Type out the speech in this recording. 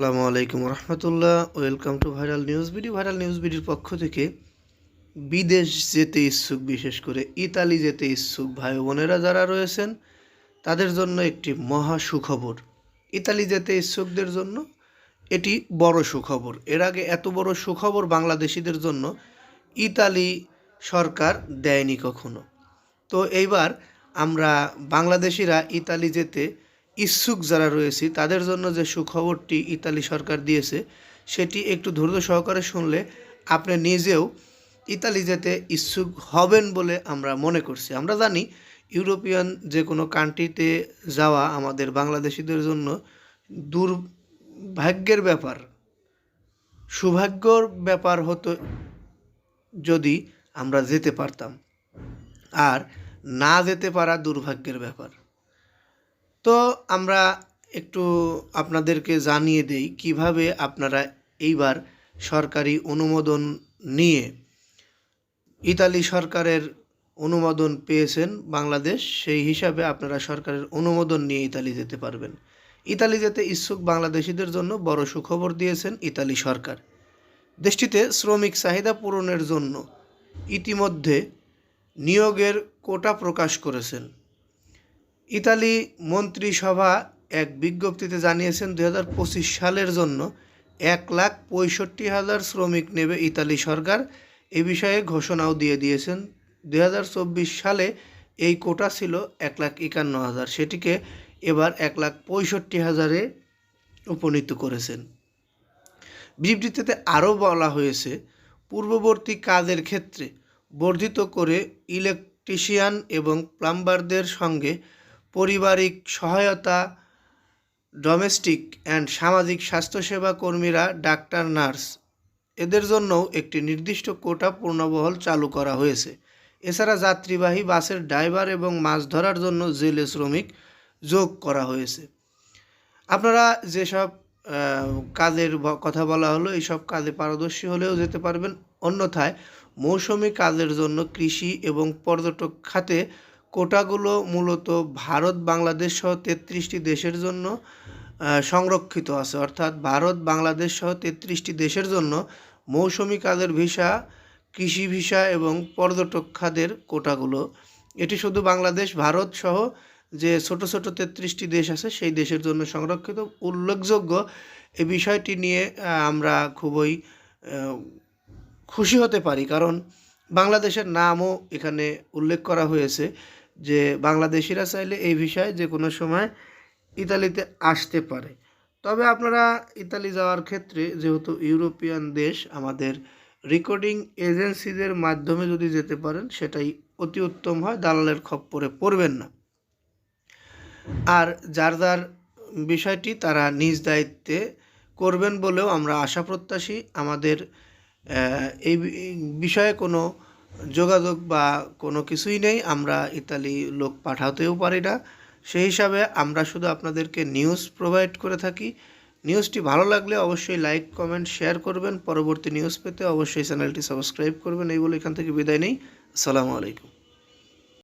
আসসালামু আলাইকুম রহমতুল্লাহ। Welcome to viral news BD. Viral news বিডির পক্ষ থেকে বিদেশ যেতে ইচ্ছুক, বিশেষ করে ইতালি যেতে ইচ্ছুক ভাই বোনেরা যারা রয়েছেন, তাদের জন্য একটি মহা সুখবর। ইতালি যেতে ইচ্ছুকদের জন্য এটি বড় সুখবর। এর আগে এত বড় সুখবর বাংলাদেশিদের জন্য ইতালি সরকার দেয়নি কখনো। তো এইবার আমরা বাংলাদেশিরা ইতালি যেতে ইচ্ছুক যারা রয়েছি, তাদের জন্য যে সুখবরটি ইতালি সরকার দিয়েছে, সেটি একটু ধৈর্য সহকারে শুনলে আপনি নিজেও ইতালি যেতে ইচ্ছুক হবেন বলে আমরা মনে করছি। আমরা জানি ইউরোপিয়ান যে কোনো কান্ট্রিতে যাওয়া আমাদের বাংলাদেশিদের জন্য দুর্ভাগ্যের ব্যাপার। সৌভাগ্যর ব্যাপার হতো যদি আমরা যেতে পারতাম। আর না যেতে পারা দুর্ভাগ্যের ব্যাপার। তো আমরা একটু আপনাদেরকে জানিয়ে দেই কীভাবে আপনারা এইবার সরকারি অনুমোদন নিয়ে ইতালি সরকারের অনুমোদন পেয়েছেন বাংলাদেশ, সেই হিসাবে আপনারা সরকারের অনুমোদন নিয়ে ইতালি যেতে পারবেন। ইতালি যেতে ইচ্ছুক বাংলাদেশিদের জন্য বড় সুখবর দিয়েছেন ইতালি সরকার। দেশটিতে শ্রমিক চাহিদা পূরণের জন্য ইতিমধ্যে নিয়োগের কোটা প্রকাশ করেছেন। ইতালি মন্ত্রিসভা এক বিজ্ঞপ্তিতে জানিয়েছেন দুই হাজার পঁচিশ সালের জন্য এক লাখ পঁয়ষট্টি হাজার শ্রমিক নেবে ইতালি সরকার। এ বিষয়ে ঘোষণাও দিয়ে দিয়েছেন। দু হাজার চব্বিশ সালে এই কোটা ছিল এক লাখ একান্ন হাজার। সেটিকে এবার এক লাখ পঁয়ষট্টি হাজারে উপনীত করেছেন। বিবৃতিতে আরও বলা হয়েছে, পূর্ববর্তী কাজের ক্ষেত্রে বর্ধিত করে ইলেকট্রিশিয়ান এবং প্লাম্বারদের সঙ্গে পারিবারিক সহায়তা ডোমেস্টিক অ্যান্ড সামাজিক স্বাস্থ্যসেবা কর্মীরা ডাক্তার নার্স এদের জন্যও একটি নির্দিষ্ট কোটা পূর্ণবহল চালু করা হয়েছে। এছাড়া যাত্রীবাহী বাসের ড্রাইভার এবং মাছ ধরার জন্য জেলে শ্রমিক যোগ করা হয়েছে। আপনারা যেসব কাজের কথা বলা হলো, এইসব কাজে পারদর্শী হলেও যেতে পারবেন। অন্যথায়, মৌসুমি কাজের জন্য কৃষি এবং পর্যটক খাতে কোটাগুলো মূলত ভারত, বাংলাদেশ সহ তেত্রিশটি দেশের জন্য সংরক্ষিত আছে। অর্থাৎ ভারত, বাংলাদেশ সহ তেত্রিশটি দেশের জন্য মৌসুমি কাজের ভিসা, কৃষি ভিসা এবং পর্যটক খাদের কোটাগুলো। এটি শুধু বাংলাদেশ, ভারত সহ যে ছোট ছোট তেত্রিশটি দেশ আছে, সেই দেশের জন্য সংরক্ষিত। উল্লেখযোগ্য এই বিষয়টি নিয়ে আমরা খুবই খুশি হতে পারি। কারণ বাংলাদেশের নামও এখানে উল্লেখ করা হয়েছে। যে বাংলাদেশিরা চাইলে এই বিষয়ে যে কোনো সময় ইতালিতে আসতে পারে। তবে আপনারা ইতালি যাওয়ার ক্ষেত্রে যেহেতু ইউরোপিয়ান দেশ, আমাদের রেকর্ডিং এজেন্সিদের মাধ্যমে যদি যেতে পারেন, সেটাই অতি উত্তম হয়, দালালের খপ্পরে পড়বেন না। আর যার যার বিষয়টি তারা নিজ দায়িত্বে করবেন বলেও আমরা আশা প্রত্যাশী। আমাদের এই বিষয়ে কোনো যোগাযোগ বা কোনো কিছুই নেই, আমরা ইতালি লোক পাঠাতেও পারি না। সেই হিসাবে আমরা শুধু আপনাদেরকে নিউজ প্রোভাইড করে থাকি। নিউজটি ভালো লাগলে অবশ্যই লাইক কমেন্ট শেয়ার করবেন। পরবর্তী নিউজ পেতে অবশ্যই চ্যানেলটি সাবস্ক্রাইব করবেন। এই বলে এখান থেকে বিদায় নেই। আসসালামু আলাইকুম।